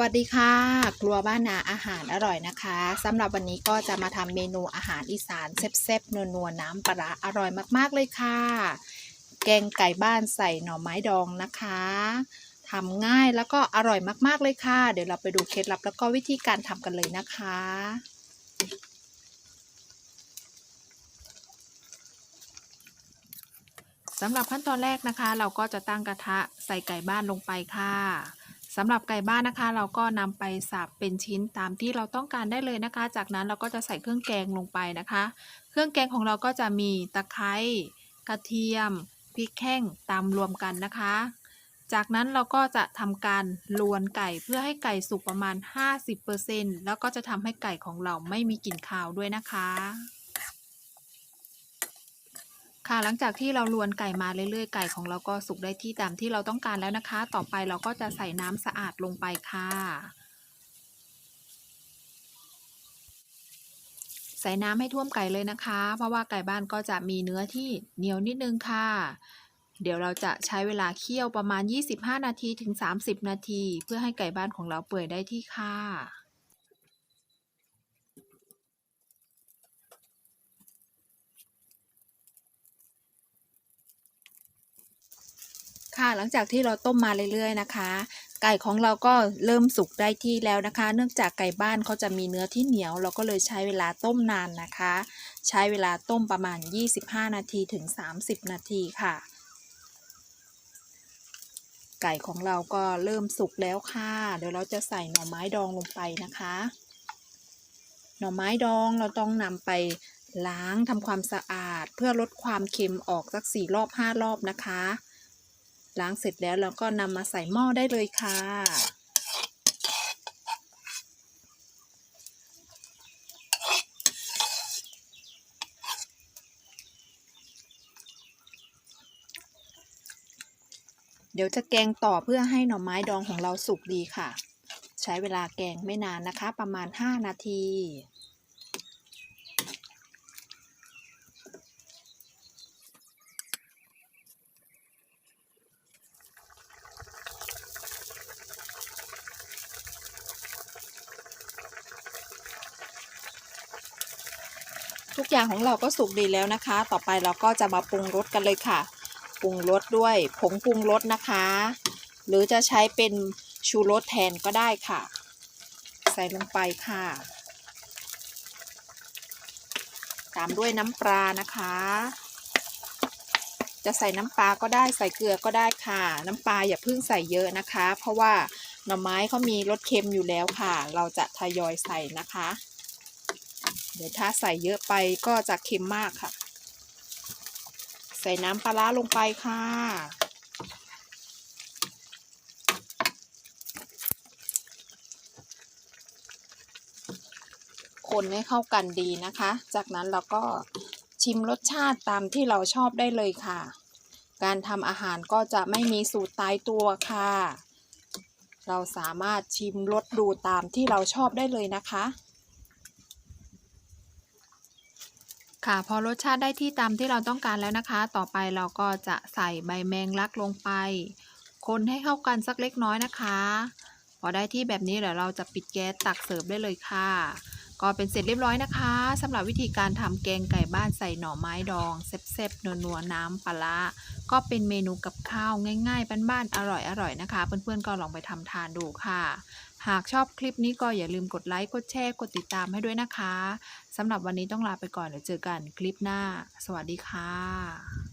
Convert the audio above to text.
วัสดีค่ะ ครัวบ้านนาอาหารอร่อยนะคะสำหรับวันนี้ก็จะมาทำเมนูอาหารอีสานแซ่บๆนัวๆน้ำปลาร้าอร่อยมากๆเลยค่ะ แกงไก่บ้านใส่หน่อไม้ดองนะคะทำง่ายแล้วก็อร่อยมากๆเลยค่ะ เดี๋ยวเราไปดูเคล็ดลับแล้วก็วิธีการทำกันเลยนะคะ สำหรับขั้นตอนแรกนะคะ เราก็จะตั้งกระทะใส่ไก่บ้านลงไปค่ะ สำหรับไก่บ้านนะคะ เราก็นำไปสับเป็นชิ้นตามที่เราต้องการได้เลยนะคะ จากนั้นเราก็จะใส่เครื่องแกงลงไปนะคะ เครื่องแกงของเราก็จะมีตะไคร้กระเทียมพริกแห้งตามรวมกันนะคะ จากนั้นเราก็จะทำการลวนไก่เพื่อให้ไก่สุกประมาณ 50%แล้วก็จะทำให้ไก่ของเราไม่มีกลิ่นคาวด้วยนะคะ ค่ะหลังจากที่เราลวนไก่มาเรื่อยๆ ไก่ของเราก็สุกได้ที่ตามที่เราต้องการแล้วนะคะ ต่อไปเราก็จะใส่น้ำสะอาดลงไปค่ะ ใส่น้ำให้ท่วมไก่เลยนะคะ เพราะว่าไก่บ้านก็จะมีเนื้อที่เหนียวนิดนึงค่ะ เดี๋ยวเราจะใช้เวลาเคี่ยวประมาณ 25 นาทีถึง 30 นาที เพื่อให้ไก่บ้านของเราเปื่อยได้ที่ค่ะ ค่ะหลังจากที่เราต้มมาเรื่อยๆนะคะ ไก่ของเราก็เริ่มสุกได้ที่แล้วนะคะ เนื่องจากไก่บ้านเขาจะมีเนื้อที่เหนียว เราก็เลยใช้เวลาต้มนานนะคะ ใช้เวลาต้มประมาณ 25 นาทีถึง 30 นาทีค่ะ ไก่ของเราก็เริ่มสุกแล้วค่ะ เดี๋ยวเราจะใส่หน่อไม้ดองลงไปนะคะ หน่อไม้ดองเราต้องนำไปล้างทำความสะอาด เพื่อลดความเค็มออกสักสี่รอบห้ารอบนะคะ ล้างเสร็จแล้วเราก็นำมาใส่หม้อได้เลยค่ะเดี๋ยวจะแกงต่อเพื่อให้หน่อไม้ดองของเราสุกดีค่ะ ใช้เวลาแกงไม่นานนะคะ ประมาณ 5 นาที ทุกอย่างของเราก็สุกดีแล้วนะคะ ต่อไปเราก็จะมาปรุงรสกันเลยค่ะ ปรุงรสด้วยผงปรุงรสนะคะ หรือจะใช้เป็นชูรสแทนก็ได้ค่ะ ใส่ลงไปค่ะ ตามด้วยน้ำปลานะคะ จะใส่น้ำปลาก็ได้ใส่เกลือก็ได้ค่ะ น้ำปลาอย่าเพิ่งใส่เยอะนะคะ เพราะว่าหน่อไม้เขามีรสเค็มอยู่แล้วค่ะ เราจะทยอยใส่นะคะ เดี๋ยวถ้าใส่เยอะไปก็จะเค็มมากค่ะ ใส่น้ำปลาร้าลงไปค่ะ คนให้เข้ากันดีนะคะ จากนั้นเราก็ชิมรสชาติตามที่เราชอบได้เลยค่ะ การทำอาหารก็จะไม่มีสูตรตายตัวค่ะ เราสามารถชิมรสดูตามที่เราชอบได้เลยนะคะ ค่ะพอรสชาติได้ที่ตามที่เราต้องการแล้วนะคะ ต่อไปเราก็จะใส่ใบแมงลักลงไป คนให้เข้ากันสักเล็กน้อยนะคะ พอได้ที่แบบนี้เดี๋ยวเราจะปิดแก๊สตักเสิร์ฟได้เลยค่ะ ก็เป็นเสร็จเรียบร้อยนะคะสำหรับวิธีการทำแกงไก่บ้านใส่หน่อไม้ดองเซ็บๆนัวๆน้ำปลาร้าก็เป็นเมนูกับข้าวง่ายๆบ้านๆอร่อยๆนะคะ เพื่อนๆก็ลองไปทำทานดูค่ะ หากชอบคลิปนี้ก็อย่าลืมกดไลค์กดแชร์กดติดตามให้ด้วยนะคะสำหรับวันนี้ต้องลาไปก่อนเดี๋ยวเจอกันคลิปหน้า สวัสดีค่ะ